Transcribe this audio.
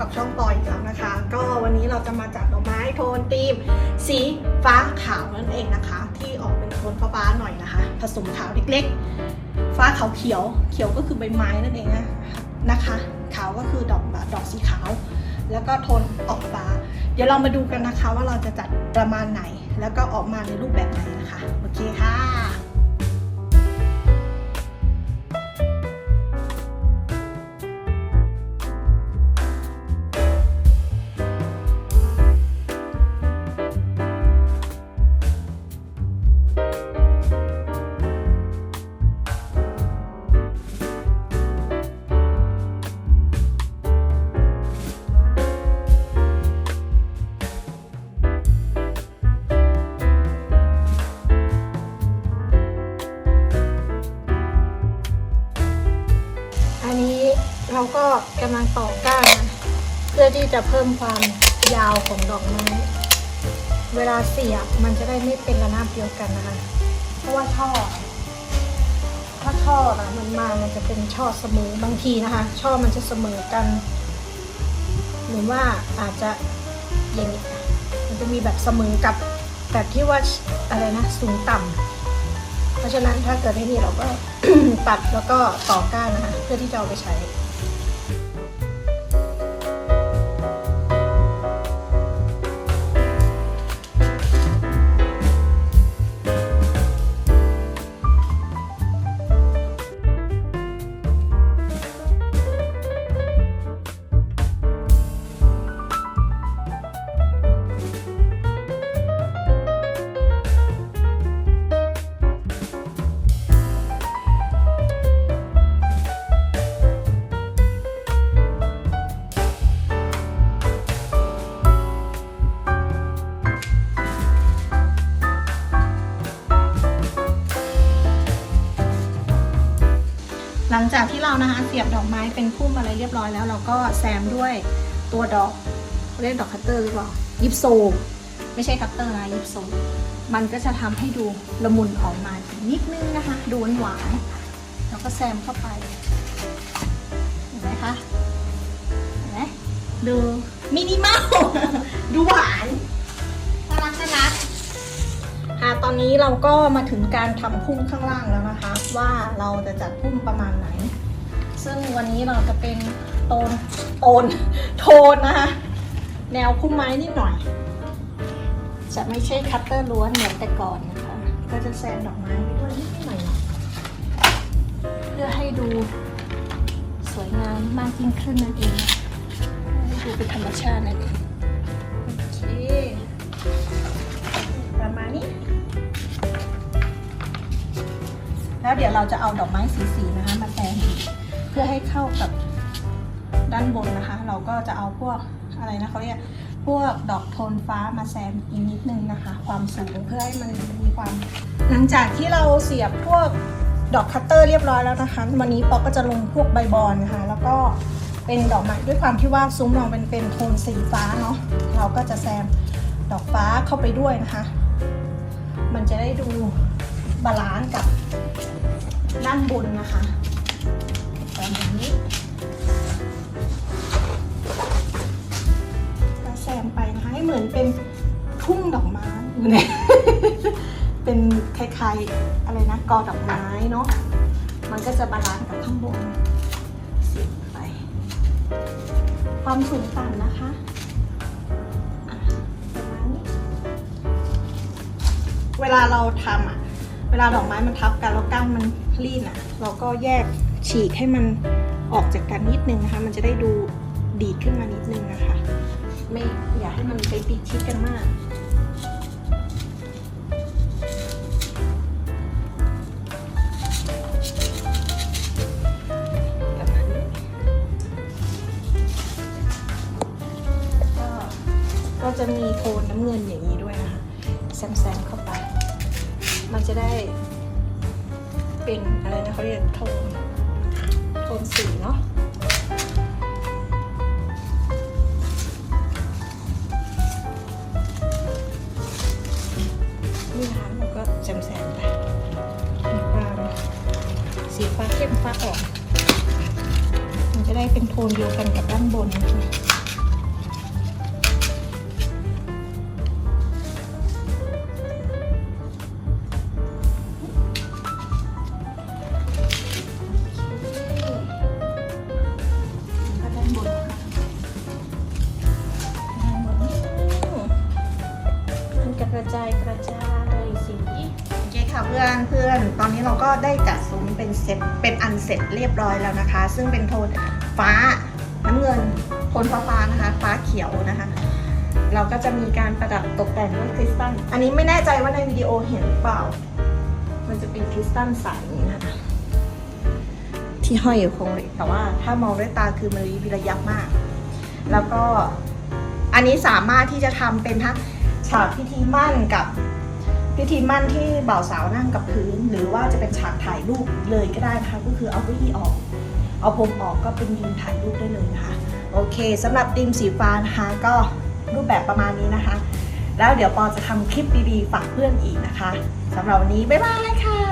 กับช่องปอยอีกแล้วนะคะ ก็วันนี้เราจะมาจัดดอกไม้โทนธีม สีฟ้าขาวนั่นเองนะคะ ที่ออกเป็นโทนฟ้าๆหน่อยนะคะ ผสมขาวเล็กๆ ฟ้าขาวเขียว เขียวก็คือใบไม้นั่นเองนะนะคะ ขาวก็คือดอกดอกสีขาว แล้วก็โทนออกฟ้า เดี๋ยวเรามาดูกันนะคะว่าเราจะจัดประมาณไหน แล้วก็ออกมาในรูปแบบไหนนะคะ โอเคค่ะ ก็กำลังต่อก้านนะเพื่อที่จะเพิ่มความยาวของดอกไม้ เวลาเสียบมันจะได้ไม่เป็นระนาบเดียวกันนะคะ เพราะว่าช่อถ้าช่อนะมันมามันจะเป็นช่อเสมอบางทีนะคะ ช่อมันจะเสมอกัน หรือว่าอาจจะอย่างนี้มันจะมีแบบเสมอกับแบบที่ว่าอะไรนะสูงต่ำเพราะฉะนั้นถ้าเกิดไม่มีเราก็ตัดแล้วก็ต่อก้านนะคะ เพื่อที่จะเอาไปใช้ หลังจากที่เรานะคะเสียบดอกไม้เป็นพุ่มอะไรเรียบร้อยแล้ว เราก็แซมด้วยตัวดอกเรียกดอกคัตเตอร์หรือเปล่ายิปโซ ไม่ใช่คัตเตอร์นะยิปโซ มันก็จะทำให้ดูละมุนออกมานิดนึงนะคะ ดูหวานแล้วก็แซมเข้าไปเห็นไหมคะเห็นไหมดูมินิมอลดูหวาน ตอนนี้เราก็มาถึงการทำพุ่มข้างล่างแล้วนะคะ ว่าเราจะจัดพุ่มประมาณไหน ซึ่งวันนี้เราจะเป็นโทนโทนโทนนะคะแนวพุ่มไม้นิดหน่อย จะไม่ใช่คัตเตอร์ล้วนเหมือนแต่ก่อนนะคะ ก็จะแซมดอกไม้ไปด้วยนิดหน่อยเพื่อให้ดูสวยงามมากยิ่งขึ้นนั่นเองให้ดูเป็นธรรมชาตินั่นเองโอเค เดี๋ยวเราจะเอาดอกไม้สีๆนะคะมาแซมเพื่อให้เข้ากับด้านบนนะคะ เราก็จะเอาพวกอะไรนะเขาเรียกพวกดอกโทนฟ้ามาแซมอีกนิดนึงนะคะ ความสูงเพื่อให้มันมีความ หลังจากที่เราเสียบพวกดอกคัตเตอร์เรียบร้อยแล้วนะคะ วันนี้ป๊อกก็จะลงพวกใบบอนนะคะ แล้วก็เป็นดอกไม้ด้วยความที่ว่าซุ้มเราเป็นเป็นโทนสีฟ้าเนาะเราก็จะแซมดอกฟ้าเข้าไปด้วยนะคะ มันจะได้ดูบาลานซ์กับ ด้านบนนะคะแบบนี้ก็แซมไปนะคะให้เหมือนเป็นทุ่งดอกไม้เนี่ยเป็นคล้ายๆอะไรนะกอดอกไม้เนาะมันก็จะบาลานซ์กับข้างบนสียบไป ความสูงต่ำนะคะเวลาเราทำอะ เวลาดอกไม้มันทับกันแล้วก้านมัน รีดอะเราก็แยกฉีกให้มันออกจากกันนิดนึงนะคะ มันจะได้ดูดีดขึ้นมานิดนึงนะคะ ไม่อย่าให้มันไปติดชิดกันมากประมาณนี้ก็ก็จะมีโทนน้ำเงินอย่างนี้ด้วยนะคะแซมๆเข้าไป มันจะได้ เป็นอะไรนะเขาเรียกโทนโทนสีเนาะนี่นะคะเราก็แซมๆไปมีความสีฟ้าเข้มฟ้าออก มันจะได้เป็นโทนเดียวกันกับด้านบนนะคะ ระจายสีโอเคค่ะเพื่อนเพื่อนตอนนี้เราก็ได้จัดซุ้มเป็นเซ็ตเป็นอันเสร็จเรียบร้อยแล้วนะคะ ซึ่งเป็นโทนฟ้าน้ำเงินโทนฟ้าฟ้านะคะ ฟ้าเขียวนะคะ เราก็จะมีการประดับตกแต่งด้วยคริสตัลอันนี้ไม่แน่ใจว่าในวิดีโอเห็นหรือเปล่า มันจะเป็นคริสตัลสายนะคะที่ห้อยอยู่คงเหล็แต่ว่าถ้ามองด้วยตาคือมันรีวิระยับมาก แล้วก็อันนี้สามารถที่จะทำเป็นทั้ง ฉากพิธีมั่นกับพิธีมั่นที่บ่าวสาวนั่งกับพื้น หรือว่าจะเป็นฉากถ่ายรูปเลยก็ได้นะคะก็คือเอาเก้าอี้ออก เอาผมออกก็เป็นยืนถ่ายรูปได้เลยนะคะโอเคสำหรับดิมสีฟ้านะคะก็รูปแบบประมาณนี้นะคะ แล้วเดี๋ยวปอจะทำคลิปดีๆฝากเพื่อนอีกนะคะสำหรับวันนี้บ๊ายบายค่ะ